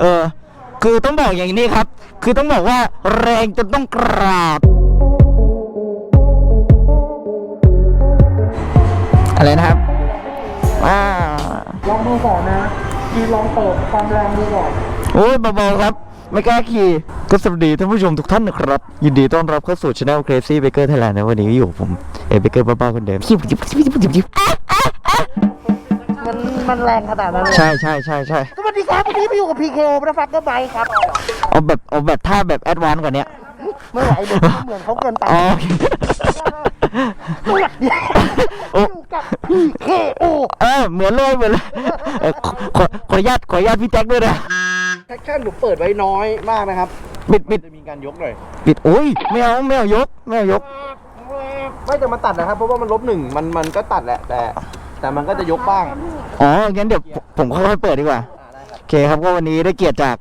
เออ คือต้องบอกอย่างนี้ครับ คือต้องบอกว่าแรงจนต้องกราบ อะไรนะครับอ่าลองดูก่อนนะมีลองเปิดความแรงดูก่อนโอ้ยเบาๆครับ ไม่กล้าขี่ก็สวัสดีท่านผู้ชมทุกท่านนะครับ ยินดีต้อนรับเข้าสู่ช anel Crazy Baker Thailand นะวันนี้อยู่กับผมเอเบเกอร์บ้าๆคนเดิมยิบยิบยิบยิบยิบยิบ มันมันแรงขนาดนั้นเลยใช่ใช่ใช่ใช่สวัสดีครับวันนี้มาอยู่กับ PKO นะฟักเกอร์ไบครับ เอาแบบเอาแบบท่าแบบแอดวานซ์กว่าเนี้ยไม่ไหวเดี๋ยวเหมือนเขาเกินไปอ๋อโอเคสวัสดีโอ้อยู่กับ PKO เออเหมือนเลยเหมือนเลยเออขอขอขออนุญาตขออนุญาตพี่แจ็คด้วยนะแท็กชั่นผมเปิดไว้น้อยมากนะครับปิดปิดจะมีการยกหน่อยปิดโอ้ยไม่เอาไม่เอายกไม่เอายก ไม่จะมาตัดนะครับ เพราะว่ามันลบหนึ่งมันมันก็ตัดแหละแต่ แต่มันก็จะยกบ้าง อ๋อ งั้นเดี๋ยวผมค่อยๆเปิดดีกว่าโอเคครับก็วันนี้ได้เกียรติจาก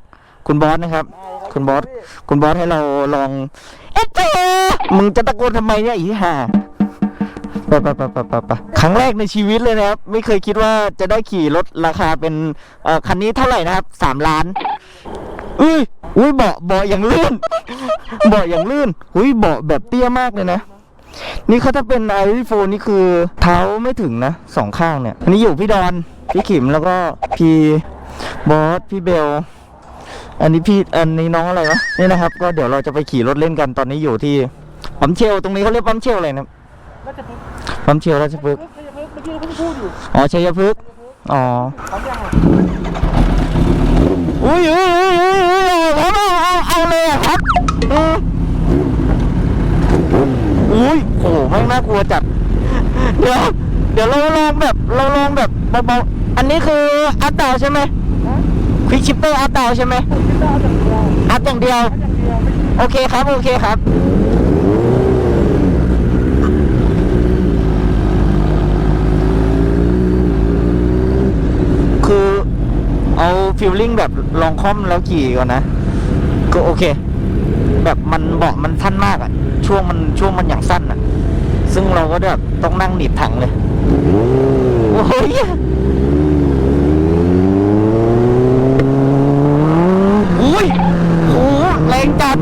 คุณบอสนะครับ คุณบอส คุณบอสให้เราลอง เอ๊ะเจ๊มึงจะตะโกนทำไมเนี่ยอีห่าไปไปไปไปไปไปครั้งแรกในชีวิตเลยนะครับ ไม่เคยคิดว่าจะได้ขี่รถราคาเป็นเอ่อคันนี้เท่าไหร่นะครับสามล้าน อุ้ยอุ้ยเบาะเบาะอย่างลื่น เบาะอย่างลื่นอุ้ยเบาะแบบเตี้ยมากเลยนะ นี่เขาถ้าเป็นไอโฟนนี่คือเท้าไม่ถึงนะสองข้างเนี่ย อันนี้อยู่พี่ดอน พี่ขิมแล้วก็พี่บอสพี่เบล อันนี้พี่อันนี้น้องอะไรวะนี่นะครับ ก็เดี๋ยวเราจะไปขี่รถเล่นกันตอนนี้อยู่ที่ปั๊มเชลตรงนี้เขาเรียกปั๊มเชลอะไรนะน่าจะเพิ่งปั๊มเชลราชพฤกษ์เพิ่งเมื่อกี้เราเพิ่งพูดอยู่อ๋อชัยพฤกษ์อ๋อพร้อมยังอะอุ้ยอุ้ยอุ้ยอุ้ยอุ้ยเอาเอาเอาเลยอะครับ อืมอุ้ยโหแม่งน่ากลัวจัดเดี๋ยวเดี๋ยวเราลองแบบเราลองแบบเบาๆอันนี้คืออัพดาวใช่ไหมควิกชิปเปอร์อัพดาวใช่ไหมคิดได้อย่างเดียวอัพอย่างเดียวอย่างเดียวไม่โอเคครับ โอเคครับคือเอาฟิลลิ่งแบบลองคล่อมแล้วขี่ก่อนนะ ก็โอเค แบบมันเบาะมันสั้นมากอะ ช่วงมันช่วงมันอย่างสั้นอะซึ่งเราก็แบบต้องนั่งหนีบถังเลย โอ้ยอุ้ยโหแรงจัด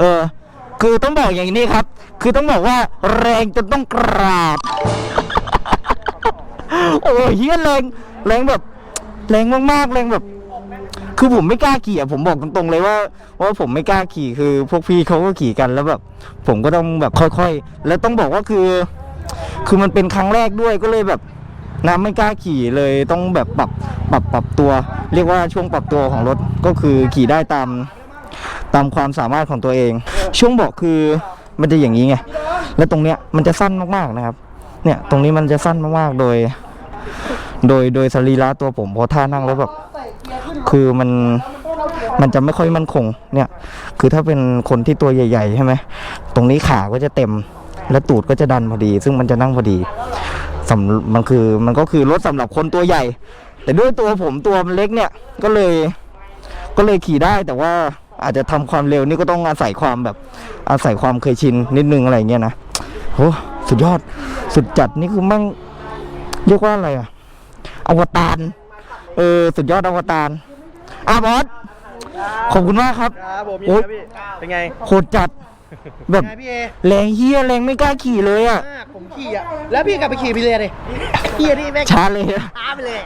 เออ คือต้องบอกอย่างนี้ครับ คือต้องบอกว่าแรงจนต้องกราบ โอ้ยเฮียแรงแรงแบบ แรงมากๆแรงแบบ คือผมไม่กล้าขี่อะผมบอกตรงๆเลยว่าว่าผมไม่กล้าขี่คือ พวกพี่เขาก็ขี่กันแล้วแบบ ผมก็ต้องแบบค่อยๆ แล้วต้องบอกว่าคือ คือมันเป็นครั้งแรกด้วยก็เลยแบบนะไม่กล้าขี่เลยต้องแบบปรับปรับปรับตัว เรียกว่าช่วงปรับตัวของรถก็คือขี่ได้ตาม ตามความสามารถของตัวเอง ช่วงเบอกคือมันจะอย่างนี้ไง แล้วตรงเนี้ยมันจะสั้นมากๆนะครับ เนี่ยตรงนี้มันจะสั้นมากๆโดย โดยโดยสรีระตัวผมพอท่านั่งแล้วแบบคือมันมันจะไม่ค่อยมั่นคงเนี่ย คือถ้าเป็นคนที่ตัวใหญ่ๆใช่ไหมตรงนี้ขาก็จะเต็มและตูดก็จะดันพอดี ซึ่งมันจะนั่งพอดีสำมันคือมันก็คือรถสำหรับคนตัวใหญ่ แต่ด้วยตัวผมตัวมันเล็กเนี่ยก็เลยก็เลยขี่ได้แต่ว่า อาจจะทำความเร็วนี่ก็ต้องอาศัยความแบบอาศัยความเคยชินนิดนึงอะไรเงี้ยนะโหสุดยอดสุดจัดนี่คือแมั่งเรียกว่าอะไรอะอวตารเออสุดยอดอวตารอะบอสขอบคุณมากครับครับผมโอ๊ยพี่เป็นไงโหดจัดแบบไงพี่เอแรงเฮียแรงไม่กล้าขี่เลยอะมากผมขี่อะแล้วพี่กลับไปขี่พี่เรียดิพี่นี่แม่งช้าเลยอะช้าไปเลย